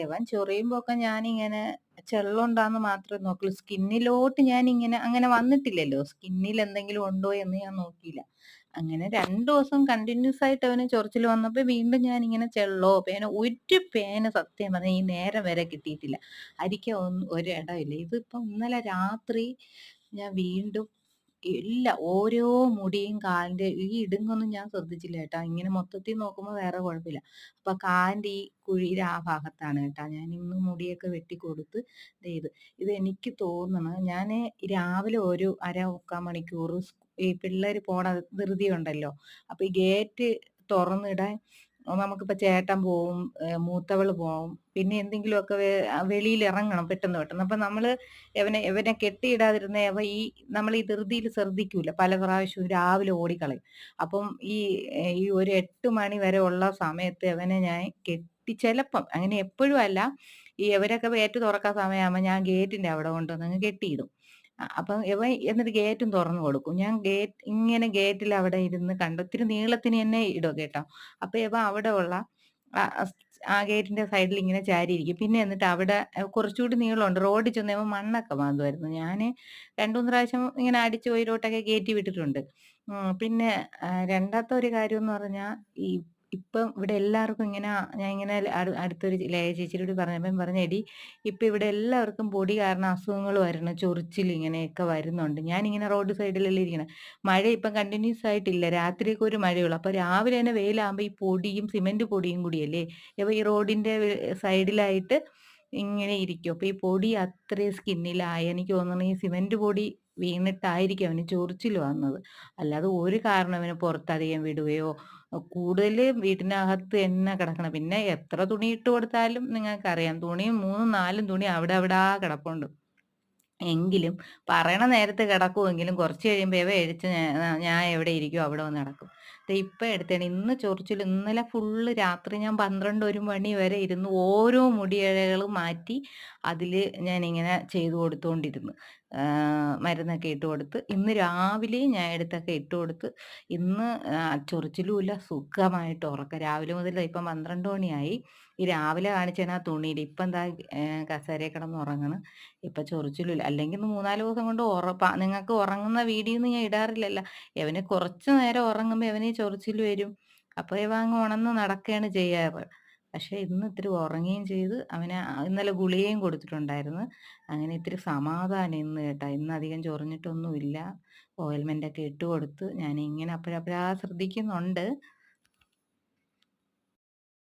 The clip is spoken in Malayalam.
ഇവൻ ചൊറിയുമ്പോക്കെ ഞാനിങ്ങനെ ചെള്ളുണ്ടാന്ന് മാത്രമേ നോക്കുള്ളൂ. സ്കിന്നിലോട്ട് ഞാൻ ഇങ്ങനെ അങ്ങനെ വന്നിട്ടില്ലല്ലോ. സ്കിന്നിൽ എന്തെങ്കിലും ഉണ്ടോ എന്ന് ഞാൻ നോക്കിയില്ല. അങ്ങനെ രണ്ടു ദിവസം കണ്ടിന്യൂസ് ആയിട്ട് അവന് ചൊറിച്ചിൽ വന്നപ്പോ വീണ്ടും ഞാൻ ഇങ്ങനെ ചെള്ളോ, പേന ഒരു പേന സത്യം പറഞ്ഞാൽ ഈ നേരം വരെ കിട്ടിയിട്ടില്ല. അരിക്ക ഒന്നും ഒരിടമില്ല. ഇതിപ്പം ഇന്നലെ രാത്രി ഞാൻ വീണ്ടും ഇല്ല ഓരോ മുടിയും കാലിന്റെ ഈ ഇടുങ്ങൊന്നും ഞാൻ ശ്രദ്ധിച്ചില്ല കേട്ടാ. ഇങ്ങനെ മൊത്തത്തിൽ നോക്കുമ്പോ വേറെ കുഴപ്പമില്ല. അപ്പൊ കാലിന്റെ ഈ കുഴിയുടെ ആ ഭാഗത്താണ് കേട്ടാ. ഞാൻ ഇന്ന് മുടിയൊക്കെ വെട്ടിക്കൊടുത്ത് ദേ ഇത്. ഇത് എനിക്ക് തോന്നുന്നത് ഞാൻ രാവിലെ ഒരു അര മുക്കാൽ മണിക്കൂർ ഈ പിള്ളേര് പോണ ധൃതിയുണ്ടല്ലോ. അപ്പൊ ഈ ഗേറ്റ് തുറന്നിടാൻ നമുക്കിപ്പോ ചേട്ടൻ പോവും, മൂത്തവൾ പോവും. പിന്നെ എന്തെങ്കിലുമൊക്കെ വെളിയിൽ ഇറങ്ങണം പെട്ടെന്ന് പെട്ടെന്ന്. അപ്പൊ നമ്മൾ ഇവനെ ഇവനെ കെട്ടിയിടാതിരുന്ന അവ ഈ നമ്മൾ ഈ ധൃതിയിൽ ശ്രദ്ധിക്കൂല. പല പ്രാവശ്യവും രാവിലെ ഓടിക്കളയും. അപ്പം ഈ ഈ ഒരു എട്ട് മണി വരെ ഉള്ള സമയത്ത് ഇവനെ ഞാൻ കെട്ടി ചിലപ്പം അങ്ങനെ എപ്പോഴും അല്ല. ഈ ഇവരൊക്കെ ഗേറ്റ് തുറക്കാൻ സമയമാകുമ്പോ ഞാൻ ഗേറ്റിന്റെ അവിടെ കൊണ്ടുവന്നങ്ങ് കെട്ടിയിടും. അ അപ്പം എന്നിട്ട് ഗേറ്റും തുറന്നു കൊടുക്കും. ഞാൻ ഗേറ്റ് ഇങ്ങനെ ഗേറ്റിൽ അവിടെ ഇരുന്ന് കണ്ട് ഒത്തിരി നീളത്തിന് തന്നെ ഇടും കേട്ടോ. അപ്പൊ ഇവൻ അവിടെ ഉള്ള ആ ആ ഗേറ്റിന്റെ സൈഡിൽ ഇങ്ങനെ ചാരിയിരിക്കും. പിന്നെ എന്നിട്ട് അവിടെ കുറച്ചുകൂടി നീളമുണ്ട്. റോഡിൽ ചെന്ന് ഇവൻ മണ്ണൊക്കെ മാന്തുമായിരുന്നു. ഞാൻ 2, 3 പ്രാവശ്യം ഇങ്ങനെ അടിച്ച് ഉയരോട്ടൊക്കെ കേറ്റി വിട്ടിട്ടുണ്ട്. പിന്നെ രണ്ടാമത്തെ ഒരു കാര്യം എന്ന് പറഞ്ഞാ ഈ ഇപ്പം ഇവിടെ എല്ലാവർക്കും ഇങ്ങനെ ഞാൻ ഇങ്ങനെ അടുത്തൊരു ലേ ചേച്ചിയോട് പറഞ്ഞപ്പം പറഞ്ഞ എടി ഇപ്പൊ ഇവിടെ എല്ലാവർക്കും പൊടി കാരണം അസുഖങ്ങൾ വരണം. ചൊറിച്ചിൽ ഇങ്ങനെയൊക്കെ വരുന്നുണ്ട്." ഞാനിങ്ങനെ റോഡ് സൈഡിലല്ലേ ഇരിക്കണം മഴ ഇപ്പം കണ്ടിന്യൂസ് ആയിട്ടില്ല. രാത്രിയൊക്കെ ഒരു മഴയുള്ളൂ. അപ്പൊ രാവിലെ തന്നെ വെയിലാകുമ്പോ ഈ പൊടിയും സിമന്റ് പൊടിയും കൂടിയല്ലേ. ഇപ്പൊ ഈ റോഡിന്റെ സൈഡിലായിട്ട് ഇങ്ങനെ ഇരിക്കും. അപ്പൊ ഈ പൊടി അത്രയും സ്കിന്നിലായി. എനിക്ക് തോന്നുന്നു ഈ സിമന്റ് പൊടി വീണിട്ടായിരിക്കും അവന് ചൊറിച്ചിൽ വന്നത്. അല്ലാതെ ഒരു കാരണം അവന് പുറത്തധികം വിടുകയോ കൂടുതൽ വീട്ടിനകത്ത് തന്നെ കിടക്കണം. പിന്നെ എത്ര തുണി ഇട്ട് കൊടുത്താലും നിങ്ങൾക്കറിയാം. തുണി 3ഉം 4ഉം തുണി അവിടെ അവിടെ കിടപ്പുണ്ട്. എങ്കിലും പറയണ നേരത്ത് കിടക്കുമെങ്കിലും കുറച്ച് കഴിയുമ്പോ ഇവ എഴുത്ത് ഞാൻ എവിടെ ഇരിക്കോ അവിടെ വന്ന് കിടക്കും. ഇപ്പൊ എടുത്തതാണ്. ഇന്ന് ചൊറിച്ചിൽ ഇന്നലെ ഫുള്ള് രാത്രി ഞാൻ 12, 1 മണി വരെ ഇരുന്ന് ഓരോ മുടിയിഴകളും മാറ്റി അതിൽ ഞാനിങ്ങനെ ചെയ്തു കൊടുത്തോണ്ടിരുന്നു. ആഹ് മരുന്നൊക്കെ ഇട്ട് കൊടുത്ത്. ഇന്ന് രാവിലെ ഞാൻ എടുത്തൊക്കെ ഇട്ട് കൊടുത്ത്. ഇന്ന് ചൊറിച്ചിലുമില്ല സുഖമായിട്ട് ഉറക്കം. രാവിലെ മുതൽ ഇപ്പം 12 മണിയായി. ഈ രാവിലെ കാണിച്ചാൽ ആ തുണിയിൽ ഇപ്പം എന്താ കസേരയിൽ കിടന്ന് ഉറങ്ങണ്. ഇപ്പം ചൊറിച്ചിലുമില്ല അല്ലെങ്കിൽ 3, 4 ദിവസം കൊണ്ട് ഉറപ്പാ നിങ്ങൾക്ക് ഉറങ്ങുന്ന വീഡിയോ ഒന്നും ഞാൻ ഇടാറില്ലല്ലോ. ഇവന് കുറച്ച് നേരം ഉറങ്ങുമ്പോൾ ഇവന് ചൊറിച്ചിൽ വരും. അപ്പോൾ ഇവൻ അങ്ങ് ഉണർന്ന് നടക്കുകയാണ് ചെയ്യാറ്. പക്ഷെ ഇന്ന് ഇത്തിരി ഉറങ്ങുകയും ചെയ്ത് അവന് ഇന്നലെ ഗുളികയും കൊടുത്തിട്ടുണ്ടായിരുന്നു. അങ്ങനെ ഇത്തിരി സമാധാനം ഇന്ന് കേട്ടാ. ഇന്ന് അധികം ചൊറിഞ്ഞിട്ടൊന്നുമില്ല ഓയിൽമെന്റ് ഒക്കെ ഇട്ട് കൊടുത്ത് ഞാനിങ്ങനെ അപ്പഴപ്പഴാ ശ്രദ്ധിക്കുന്നുണ്ട്.